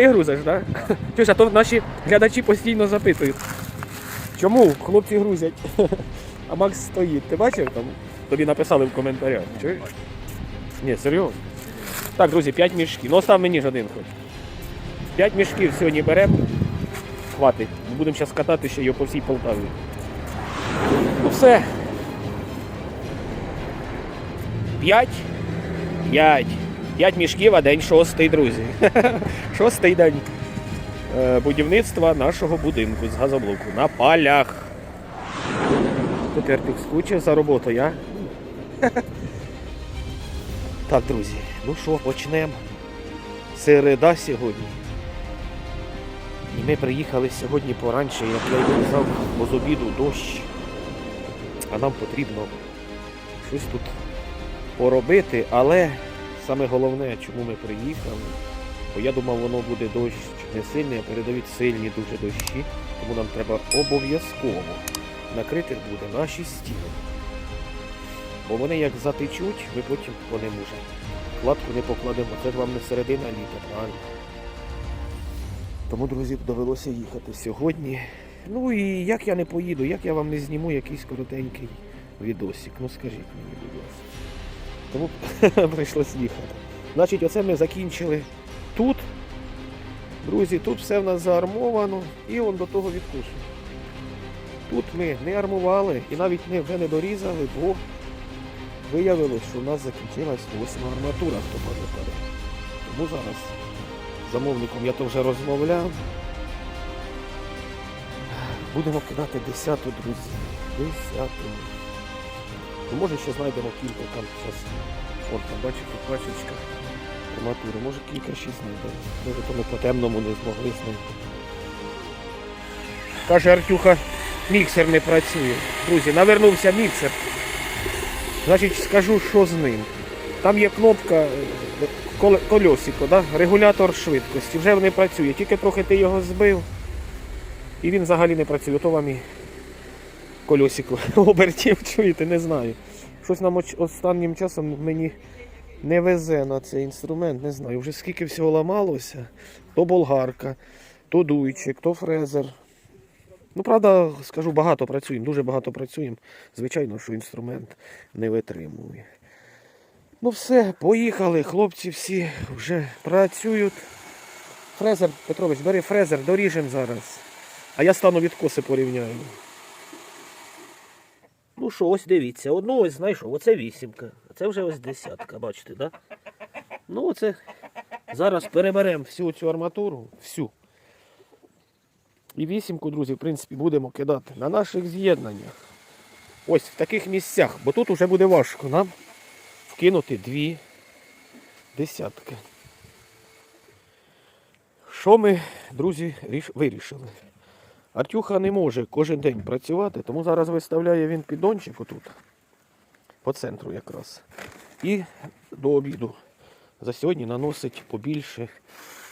ти грузиш, так? Да? Чуєш, а то наші глядачі постійно запитують. Чому хлопці грузять? А Макс стоїть. Ти бачив там? Тобі написали в коментарях. Чуєш? Ні, серйозно. Так, друзі, 5 мішків. Ну остав мені ж один хоч. 5 мішків сьогодні беремо. Хватить. Будемо зараз катати ще його по всій Полтаві. Ну все. 5. 5. 5 мішків, а день шостий, друзі. Шостий день е, будівництва нашого будинку з газоблоку на полях. Тепер скучив за роботою, я. Так, друзі, ну що, почнемо. Середа сьогодні. І ми приїхали сьогодні поранше, як я й казав, бо з обіду дощ. А нам потрібно щось тут поробити, але саме головне, чому ми приїхали, бо я думав, воно буде дощ не сильний, а передають сильні дуже дощі, тому нам треба обов'язково накрити буде наші стіни. Бо вони як затечуть, ми потім по ним уже кладку не покладемо. Це ж вам не середина літа, правильно? Тому, друзі, довелося їхати сьогодні. Ну і як я не поїду, як я вам не зніму якийсь коротенький відосик. Ну скажіть мені, будь ласка. Тому прийшлось їхати. Значить, оце ми закінчили тут. Друзі, тут все в нас заармовано і он до того відкусу. Тут ми не армували і навіть не, вже не дорізали, бо виявилось, що у нас закінчилась восьма арматура, пам'ятає. Тому зараз замовником я то вже розмовляв. Будемо кидати десяту, друзі. Десяту. Ну, може ще знайдемо кілька там зараз. От там бачите, пачечка арматури. Може кілька ще знайдемо. Може то ми по темному не змогли знайти. Каже Артюха, міксер не працює. Друзі, навернувся міксер. Значить, скажу, що з ним. Там є кнопка е, кольосико, да? регулятор швидкості. Вже не працює. Тільки трохи ти його збив. І він взагалі не працює. То вам і кольосико обертів, чуєте, не знаю. Щось нам останнім часом мені не везе на цей інструмент, не знаю. Вже скільки всього ламалося. То болгарка, то дуйчик, то фрезер. Ну, правда, скажу, багато працюємо, дуже багато працюємо. Звичайно, що інструмент не витримує. Ну все, поїхали, хлопці всі вже працюють. Фрезер, Петрович, бери фрезер, доріжемо зараз. А я стану відкоси порівняю. Ну що, ось дивіться, одну ось знайшов, оце вісімка, а це вже ось десятка, бачите? Да? Ну оце зараз переберемо всю цю арматуру, всю. І вісімку, друзі, в принципі, будемо кидати на наших з'єднаннях. Ось в таких місцях, бо тут вже буде важко нам вкинути дві десятки. Що ми, друзі, вирішили? Артюха не може кожен день працювати, тому зараз виставляє він піддончик отут, по центру якраз. І до обіду за сьогодні наносить побільше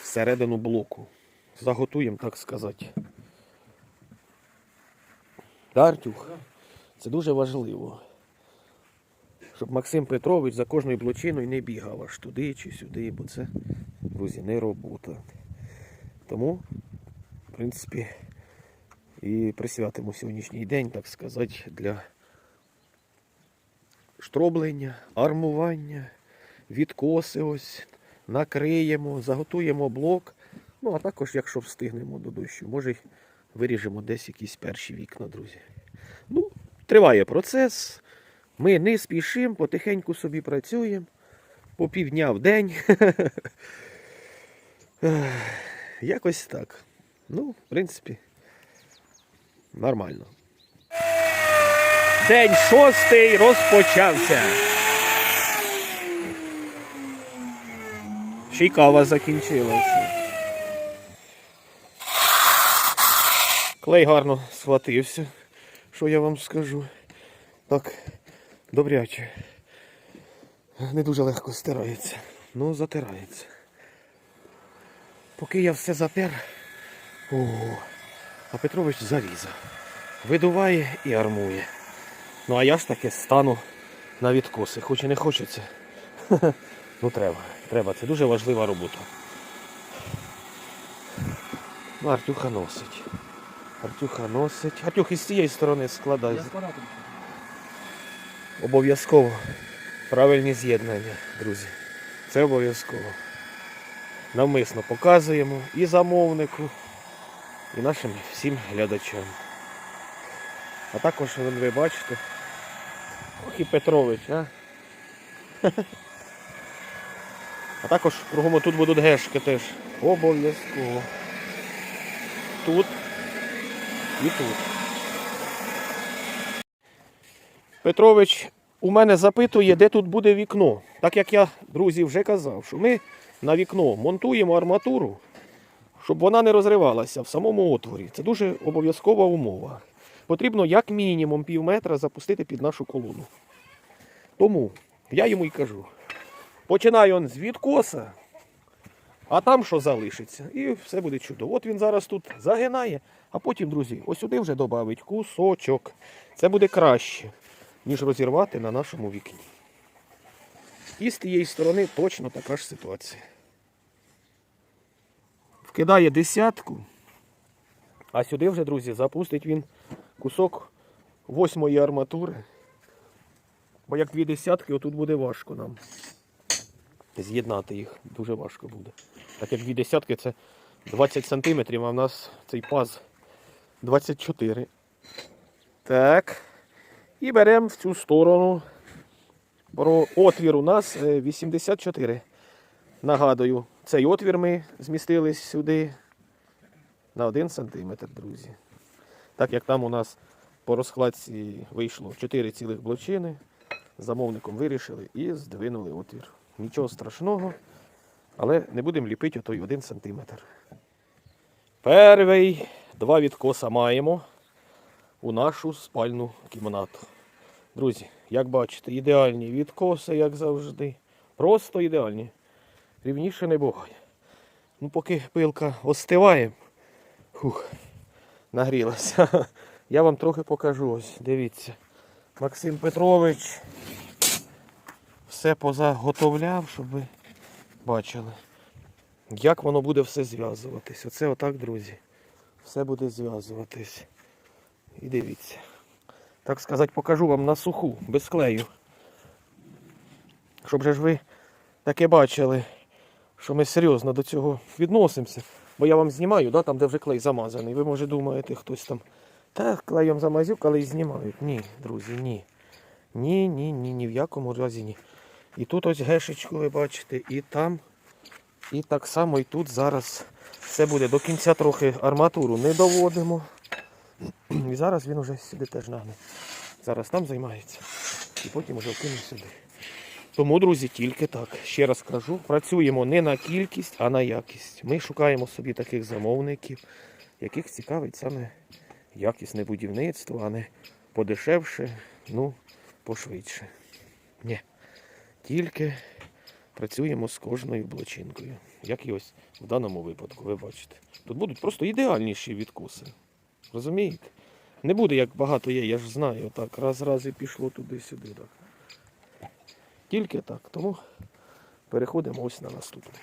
всередину блоку. Заготуємо, так сказати. Да, Артюх? Це дуже важливо. Щоб Максим Петрович за кожною блочиною не бігав аж туди чи сюди, бо це, друзі, не робота. Тому, в принципі, і присвятимо сьогоднішній день, так сказати, для штроблення, армування, відкоси ось, накриємо, заготуємо блок. Ну, а також, якщо встигнемо до дощу, може виріжемо десь якісь перші вікна, друзі. Ну, триває процес. Ми не спішимо, потихеньку собі працюємо. По півдня в день. Якось так. Ну, в принципі, нормально. День шостий розпочався. Ще й кава закінчилася. Клей гарно схватився, що я вам скажу. Так, добряче. Не дуже легко стирається. Ну, затирається. Поки я все затер, о, а Петрович зарізав. Видуває і армує. Ну а я ж таки стану на відкоси, хоч і не хочеться. Ну треба, треба. Це дуже важлива робота. Ну, Артюха носить. Артюха носить. Артюх із цієї сторони складай. Обов'язково. Правильні з'єднання, друзі. Це обов'язково. Навмисно показуємо і замовнику, і нашим всім глядачам. А також ви бачите. Ох і Петрович, а? А також кругом тут будуть гешки теж. Обов'язково. Тут і тут. Петрович у мене запитує, де тут буде вікно. Так як я, друзі, вже казав, що ми на вікно монтуємо арматуру, щоб вона не розривалася в самому отворі. Це дуже обов'язкова умова. Потрібно як мінімум пів метра запустити під нашу колону. Тому я йому й кажу: починаю он з відкоса, а там що залишиться, і все буде чудово. От він зараз тут загинає, а потім, друзі, ось сюди вже додавить кусочок. Це буде краще ніж розірвати на нашому вікні. І з тієї сторони точно така ж ситуація. Вкидає десятку, а сюди вже, друзі, запустить він кусок восьмої арматури. Бо як дві десятки, отут буде важко нам. З'єднати їх дуже важко буде. Так як дві десятки це 20 сантиметрів, а в нас цей паз 24. Так. І беремо в цю сторону. Отвір у нас е, 84. Нагадую, цей отвір ми змістили сюди на 1 см, друзі. Так як там у нас по розкладці вийшло 4 цілих блочини, замовником вирішили і здвинули отвір. Нічого страшного, але не будемо ліпити отой 1 см. Перший два відкоса маємо у нашу спальну кімнату. Друзі, як бачите, ідеальні відкоси, як завжди. Просто ідеальні. Рівніше не буває. Ну, поки пилка остиває, фух, нагрілася. Я вам трохи покажу ось. Дивіться. Максим Петрович все позаготовляв, щоб ви бачили, як воно буде все зв'язуватись. Оце отак, друзі. Все буде зв'язуватись. І дивіться. Так сказати, покажу вам на суху, без клею. Щоб же ж ви таке бачили, що ми серйозно до цього відносимося. Бо я вам знімаю, да, там, де вже клей замазаний. Ви може думаєте, хтось там. Та клеєм замазюк, але й знімають. Ні, друзі, ні. Ні, ні, ні, ні в якому разі ні. І тут ось гешечку ви бачите, і там. І так само і тут зараз все буде. До кінця трохи арматуру не доводимо. І зараз він уже сюди теж нагне. Зараз там займається. І потім уже вкинув сюди. Тому, друзі, тільки так. Ще раз кажу, працюємо не на кількість, а на якість. Ми шукаємо собі таких замовників, яких цікавить саме якісне будівництво, а не подешевше, ну, пошвидше. Ні. Тільки працюємо з кожною блочинкою. Як і ось в даному випадку, ви бачите. Тут будуть просто ідеальніші відкуси. Розумієте? Не буде, як багато є, я ж знаю. Так, раз раз і пішло туди-сюди. Так. Тільки так. Тому переходимо ось на наступний.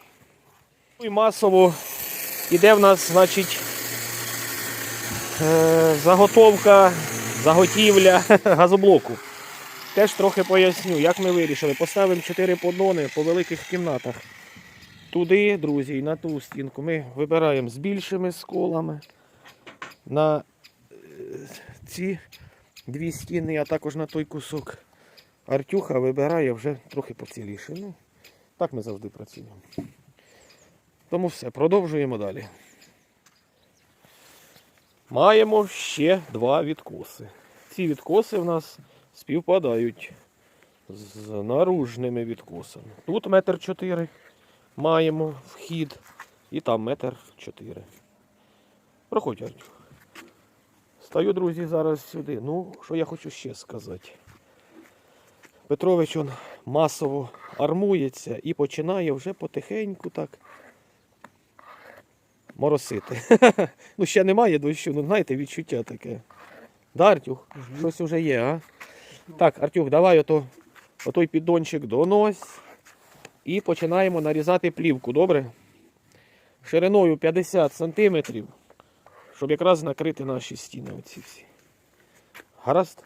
Ну і масово іде в нас, значить, е, заготовка, заготівля газоблоку. Теж трохи поясню, як ми вирішили. Поставимо 4 поддони по великих кімнатах. Туди, друзі, на ту стінку ми вибираємо з більшими сколами. На е, ці дві стіни, а також на той кусок. Артюха вибирає вже трохи поціліше. Ну, так ми завжди працюємо. Тому все, продовжуємо далі. Маємо ще два відкоси. Ці відкоси в нас співпадають з наружними відкосами. Тут метр чотири маємо вхід і там метр чотири. Проходь, Артюх. Стаю, друзі, зараз сюди. Ну, що я хочу ще сказати. Петрович он масово армується і починає вже потихеньку так моросити. ну, ще немає дощу, ну знаєте, відчуття таке. Да, Артюх? Щось вже є, а? Так, Артюх, давай ото, отой піддончик донось. І починаємо нарізати плівку, добре? Шириною 50 см щоб якраз накрити наші стіни оці всі. Гаразд?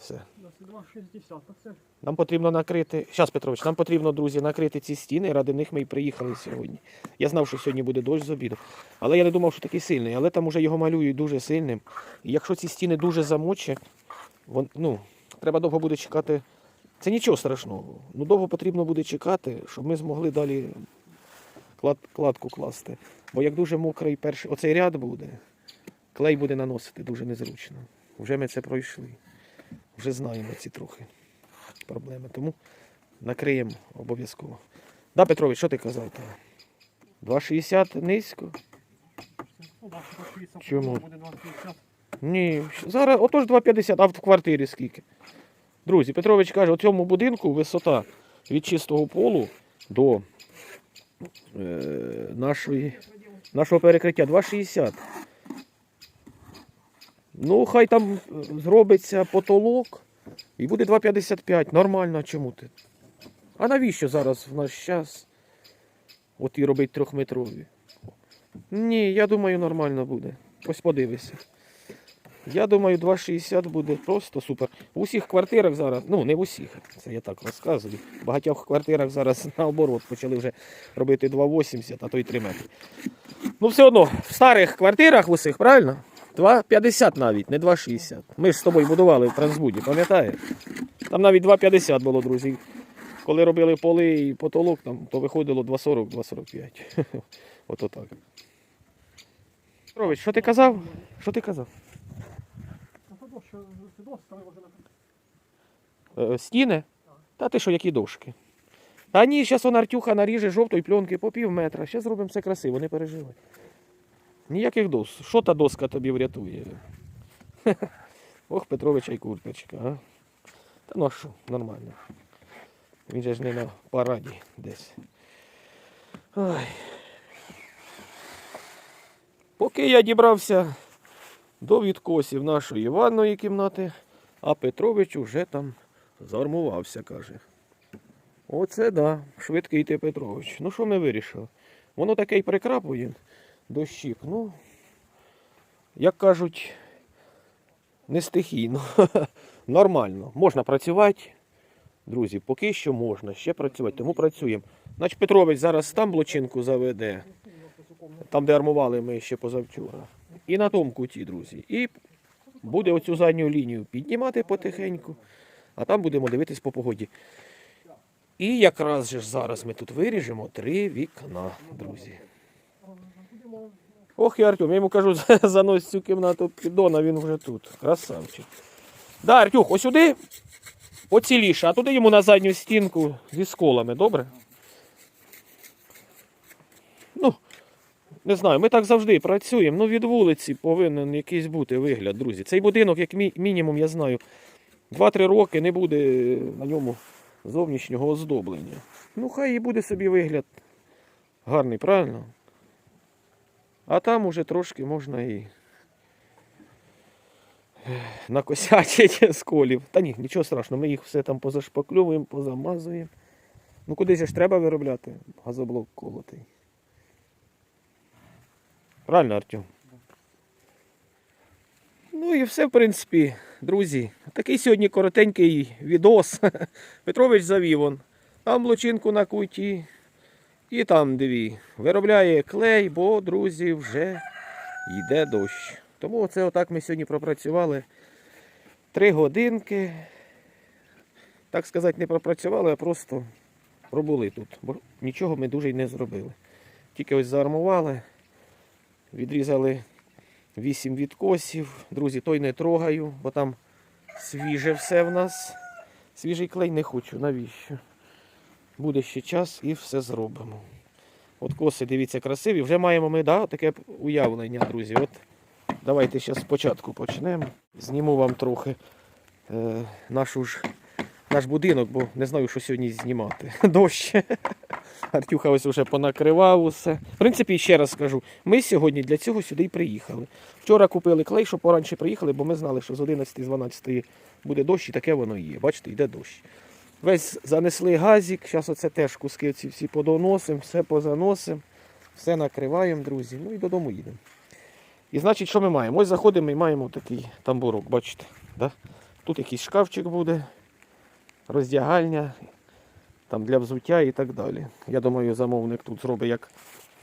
Все. 22,60, так це ж Нам потрібно накрити. Щас, Петрович, нам потрібно, друзі, накрити ці стіни. Ради них ми і приїхали сьогодні. Я знав, що сьогодні буде дощ з обіду. Але я не думав, що такий сильний. Але там уже його малюють дуже сильним. І якщо ці стіни дуже замочать, вон, ну, треба довго буде чекати. Це нічого страшного. Ну довго потрібно буде чекати, щоб ми змогли далі клад, кладку класти. Бо як дуже мокрий перший, оцей ряд буде, клей буде наносити дуже незручно. Вже ми це пройшли. Вже знаємо ці трохи проблеми. Тому накриємо обов'язково. Да, Петрович, що ти казав? 2,60 низько? да, що так 60, Чому? Ні, зараз отож 2,50, а в квартирі скільки? Друзі, Петрович каже, у цьому будинку висота від чистого полу до е, нашої, нашого перекриття 2,60. Ну, хай там зробиться потолок і буде 2,55. Нормально, чому ти? А навіщо зараз в наш час от і робить трьохметрові? Ні, я думаю, нормально буде. Ось подивися. Я думаю, 2,60 буде просто супер. В усіх квартирах зараз, ну не в усіх, це я так розказую. В багатьох квартирах зараз наоборот почали вже робити 2,80, а то й 3 метри. Ну все одно, в старих квартирах в усіх, правильно? 2,50 навіть, не 2,60. Ми ж з тобою будували в Трансбуді, пам'ятаєш? Там навіть 2,50 було, друзі. Коли робили поли і потолок, там, то виходило 2,40-2,45. Ото так. Петрович, що ти казав? Що ти казав? Накрити. Е, Стіни? Та ти що, які дошки? Та ні, зараз вона Артюха наріже жовтої пленки по пів метра. Зараз зробимо все красиво, не переживай. Ніяких дос. Що та доска тобі врятує? Ох, Петровича й курточка, а? Та ну що, нормально. Він же ж не на параді десь. Ой. Поки я дібрався до відкосів нашої ванної кімнати, а Петрович уже там зармувався, каже. Оце да, швидкий ти Петрович. Ну що ми вирішили? Воно таке й прикрапує дощик. Ну, як кажуть, не стихійно. Нормально. Можна працювати. Друзі, поки що можна ще працювати, тому працюємо. Значить Петрович зараз там блочинку заведе, там, де армували ми ще позавчора. І на тому куті, друзі. І буде оцю задню лінію піднімати потихеньку, а там будемо дивитись по погоді. І якраз же зараз ми тут виріжемо три вікна, друзі. Ох, і Артем, я йому кажу, занось цю кімнату піддона, він вже тут. Красавчик. Да, Артюх, ось сюди поціліше, а туди йому на задню стінку зі сколами, добре? Ну, не знаю, ми так завжди працюємо. Ну, від вулиці повинен якийсь бути вигляд, друзі. Цей будинок, як мі- мінімум, я знаю, 2-3 роки не буде на ньому зовнішнього оздоблення. Ну, хай і буде собі вигляд гарний, правильно? А там уже трошки можна і ех, накосячить з колів. Та ні, нічого страшного, ми їх все там позашпаклюємо, позамазуємо. Ну куди ж треба виробляти газоблок колотий. Правильно, Артем? Ну і все, в принципі, друзі. Такий сьогодні коротенький відос. Петрович завів он. Там лучинку на куті. І там дві. Виробляє клей, бо, друзі, вже йде дощ. Тому оце отак ми сьогодні пропрацювали три годинки. Так сказати, не пропрацювали, а просто пробули тут. Бо нічого ми дуже й не зробили. Тільки ось заармували, відрізали вісім відкосів. Друзі, той не трогаю, бо там свіже все в нас. Свіжий клей не хочу. Навіщо? Буде ще час і все зробимо. От коси, дивіться, красиві. Вже маємо ми да, таке уявлення, друзі. От давайте зараз спочатку почнемо. Зніму вам трохи е, нашу ж, наш будинок, бо не знаю, що сьогодні знімати. Дощ. Артюха ось вже понакривав усе. В принципі, ще раз скажу, ми сьогодні для цього сюди й приїхали. Вчора купили клей, щоб поранше приїхали, бо ми знали, що з 11-12 буде дощ, і таке воно і є. Бачите, йде дощ. Весь занесли газик, зараз оце теж куски ці всі подоносимо, все позаносимо, все накриваємо, друзі. Ну і додому їдемо. І значить, що ми маємо? Ось заходимо і маємо такий тамбурок, бачите? Да? Тут якийсь шкафчик буде, роздягальня, там для взуття і так далі. Я думаю, замовник тут зробить як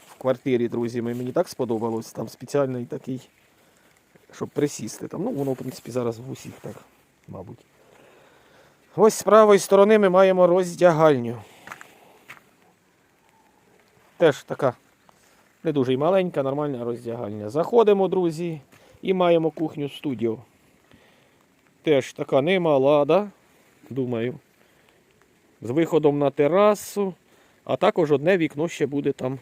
в квартирі, друзі. Мені так сподобалось. Там спеціальний такий, щоб присісти. Там, ну, воно, в принципі, зараз в усіх так, мабуть. Ось з правої сторони ми маємо роздягальню. Теж така не дуже й маленька, нормальна роздягальня. Заходимо, друзі, і маємо кухню студіо. Теж така немала, да? думаю. З виходом на терасу. А також одне вікно ще буде там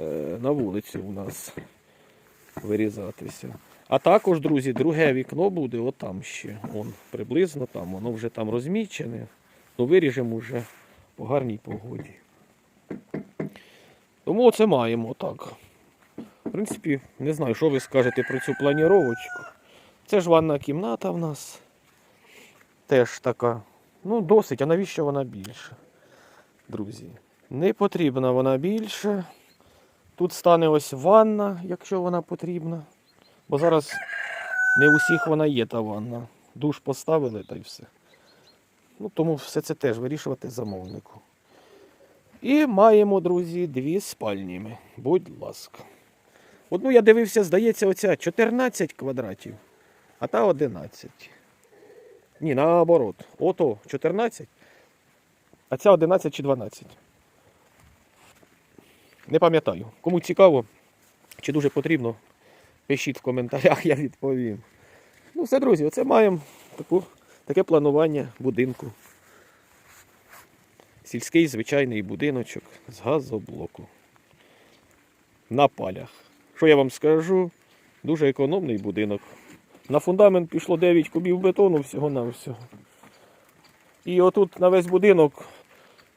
е, на вулиці у нас вирізатися. А також, друзі, друге вікно буде отам ще. Вон, приблизно там, воно вже там розмічене. Ну виріжемо вже по гарній погоді. Тому оце маємо так. В принципі, не знаю, що ви скажете про цю планіровочку. Це ж ванна кімната в нас. Теж така. Ну, досить, а навіщо вона більша? Друзі. Не потрібна вона більше. Тут стане ось ванна, якщо вона потрібна. Бо зараз не у всіх вона є та ванна. Душ поставили та й все. Ну, тому все це теж вирішувати замовнику. І маємо, друзі, дві спальні. Будь ласка. Одну я дивився, здається, оця 14 квадратів, а та 11. Ні, наоборот. Ото 14, а ця 11 чи 12. Не пам'ятаю. Кому цікаво, чи дуже потрібно, пишіть в коментарях, я відповім. Ну все, друзі, оце маємо таку, таке планування будинку. Сільський звичайний будиночок з газоблоку. На палях. Що я вам скажу? Дуже економний будинок. На фундамент пішло 9 кубів бетону всього-навсього. І отут на весь будинок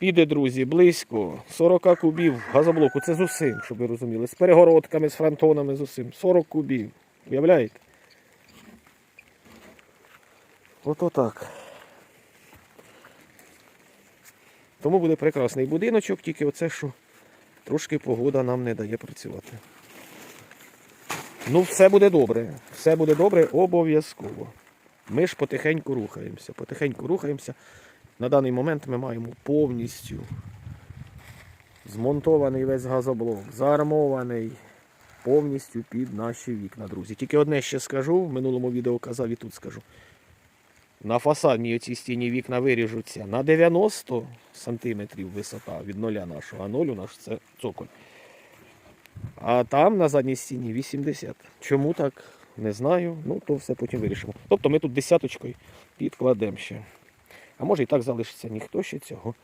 піде, друзі, близько 40 кубів газоблоку. Це з усім, щоб ви розуміли. З перегородками, з фронтонами, з усім. 40 кубів. Уявляєте? Ото так. Тому буде прекрасний будиночок, тільки оце, що трошки погода нам не дає працювати. Ну, все буде добре. Все буде добре обов'язково. Ми ж потихеньку рухаємося. Потихеньку рухаємося. На даний момент ми маємо повністю змонтований весь газоблок, заармований повністю під наші вікна, друзі. Тільки одне ще скажу, в минулому відео казав і тут скажу. На фасадній оцій стіні вікна виріжуться на 90 см висота від ноля нашого, а ноль у нас це цоколь. А там на задній стіні 80. Чому так? Не знаю. Ну, то все потім вирішимо. Тобто ми тут десяточкою підкладемо ще. А може і так залишиться, ніхто ще цього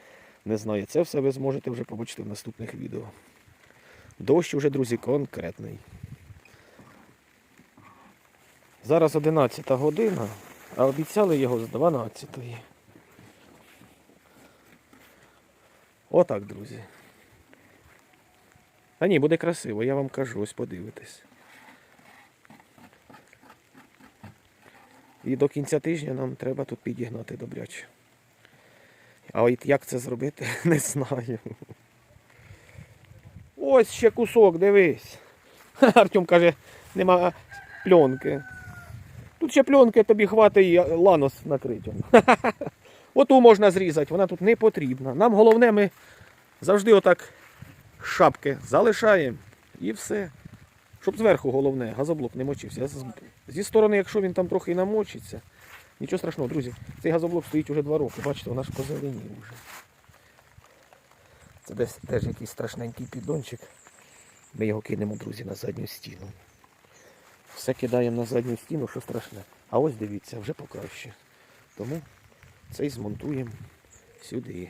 не знає. Це все ви зможете вже побачити в наступних відео. Дощ уже, друзі, конкретний. Зараз 11 година, а обіцяли його з 12. -ї. Отак, друзі. А ні, буде красиво, я вам кажу, ось подивитесь. І до кінця тижня нам треба тут підігнати добряче. А от як це зробити, не знаю. Ось ще кусок, дивись. Артем каже, нема пленки. Тут ще пленки тобі хватить і ланос накрити. Оту можна зрізати, вона тут не потрібна. Нам головне, ми завжди отак шапки залишаємо і все. Щоб зверху головне, газоблок не мочився. Зі сторони, якщо він там трохи намочиться, нічого страшного, друзі. Цей газоблок стоїть уже два роки. Бачите, вона ж позеленів вже. Це десь теж якийсь страшненький піддончик. Ми його кинемо, друзі, на задню стіну. Все кидаємо на задню стіну, що страшне. А ось дивіться, вже покраще. Тому цей змонтуємо сюди.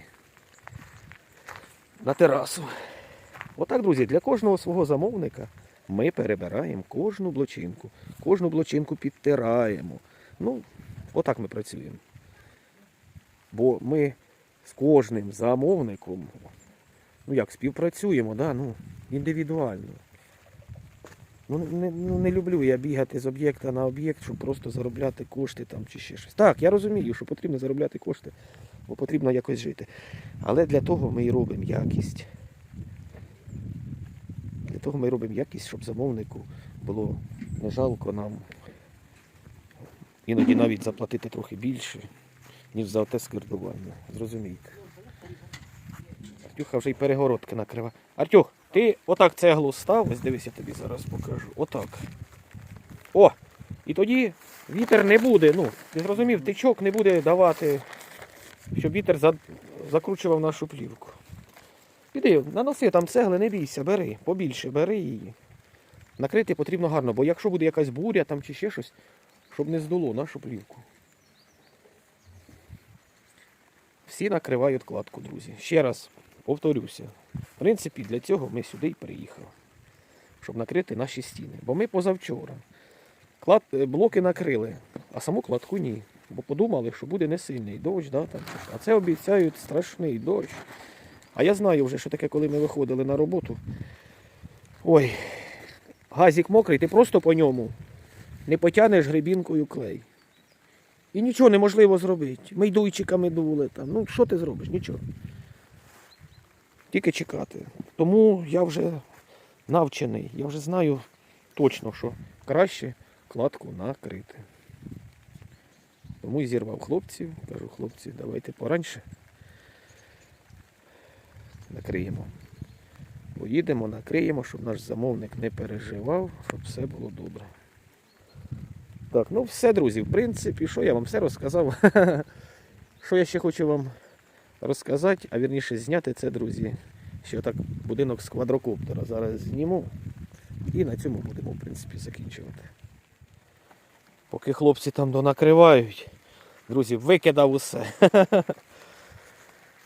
На терасу. Отак, друзі, для кожного свого замовника ми перебираємо кожну блочинку. Кожну блочинку підтираємо. Ну, отак ми працюємо. Бо ми з кожним замовником, ну як, співпрацюємо, да? ну, індивідуально. Ну не, ну, не люблю я бігати з об'єкта на об'єкт, щоб просто заробляти кошти там чи ще щось. Так, я розумію, що потрібно заробляти кошти, бо потрібно якось жити. Але для того ми і робимо якість. Для того ми робимо якість, щоб замовнику було не жалко нам іноді навіть заплатити трохи більше, ніж за те скирдування. Зрозумієте. Артюха вже й перегородки накрива. Артюх, ти отак цеглу став, ось дивись, я тобі зараз покажу. Отак. О! І тоді вітер не буде, ну, ти зрозумів, тичок не буде давати, щоб вітер за- закручував нашу плівку. Іди, наноси там цегли, не бійся, бери, побільше, бери її. Накрити потрібно гарно, бо якщо буде якась буря там чи ще щось, щоб не здуло нашу плівку. Всі накривають кладку, друзі. Ще раз повторюся. В принципі, для цього ми сюди й приїхали. Щоб накрити наші стіни. Бо ми позавчора клад... е, блоки накрили, а саму кладку ні. Бо подумали, що буде не сильний дощ, да, там, а це обіцяють страшний дощ. А я знаю вже, що таке, коли ми виходили на роботу. Ой, газик мокрий, ти просто по ньому не потягнеш грибінкою клей. І нічого неможливо зробити. Мейдуйчиками дули там. Ну, що ти зробиш? Нічого. Тільки чекати. Тому я вже навчений. Я вже знаю точно, що краще кладку накрити. Тому і зірвав хлопців. Кажу, хлопці, давайте пораньше. Накриємо. Поїдемо, накриємо, щоб наш замовник не переживав, щоб все було добре. Так, ну все, друзі, в принципі, що я вам все розказав. Що я ще хочу вам розказати, а вірніше зняти це, друзі. Ще так будинок з квадрокоптера зараз зніму. І на цьому будемо, в принципі, закінчувати. Поки хлопці там донакривають, друзі, викидав усе.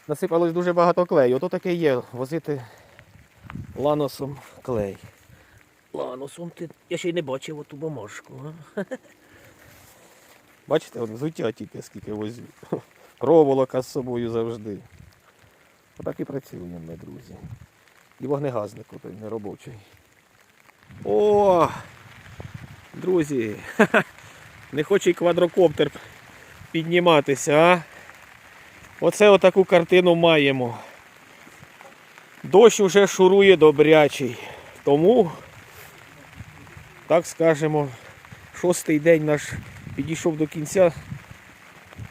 Насипалось дуже багато клею. Ото таке є возити ланосом клей. Ланосом ти. Я ще й не бачив оту бумажку. А? Бачите, от взуття тільки скільки возю. Проволока з собою завжди. Отак і працюємо ми, друзі. І вогнегазник той неробочий. О! Друзі! Не хоче й квадрокоптер підніматися, а? Оце отаку картину маємо. Дощ уже шурує добрячий. Тому, так скажемо, шостий день наш підійшов до кінця,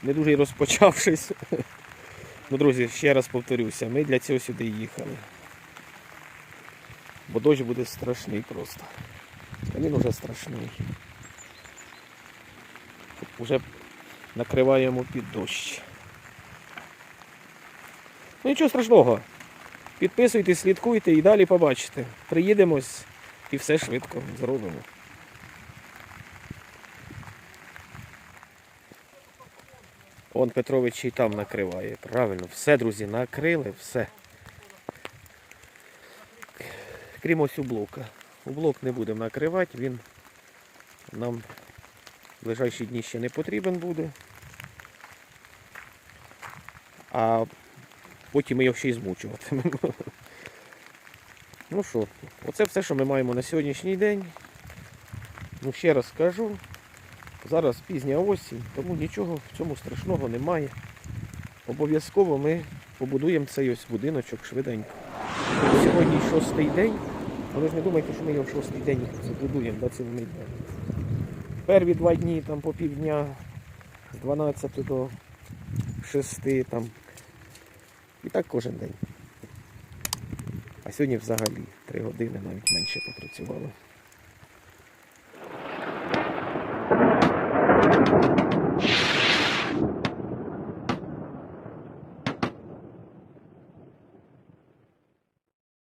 не дуже розпочавшись. Ну, друзі, ще раз повторюся, ми для цього сюди їхали. Бо дощ буде страшний просто. А він уже страшний. Уже накриваємо під дощ. Ну нічого страшного. Підписуйтесь, слідкуйте і далі побачите. Приїдемось і все швидко зробимо. Он Петрович і там накриває. Правильно, все, друзі, накрили, все. Крім ось у блока. У блок не будемо накривати, він нам в ближайші дні ще не потрібен буде. А потім ми його ще й змучуватимемо. Ну що, оце все, що ми маємо на сьогоднішній день. Ну, ще раз скажу, зараз пізня осінь, тому нічого в цьому страшного немає. Обов'язково ми побудуємо цей ось будиночок швиденько. Сьогодні шостий день, але ж не думайте, що ми його в шостий день забудуємо да, цілими днями. Перві два дні там по півдня з 12 до 6 там. І так кожен день. А сьогодні взагалі 3 години навіть менше попрацювали.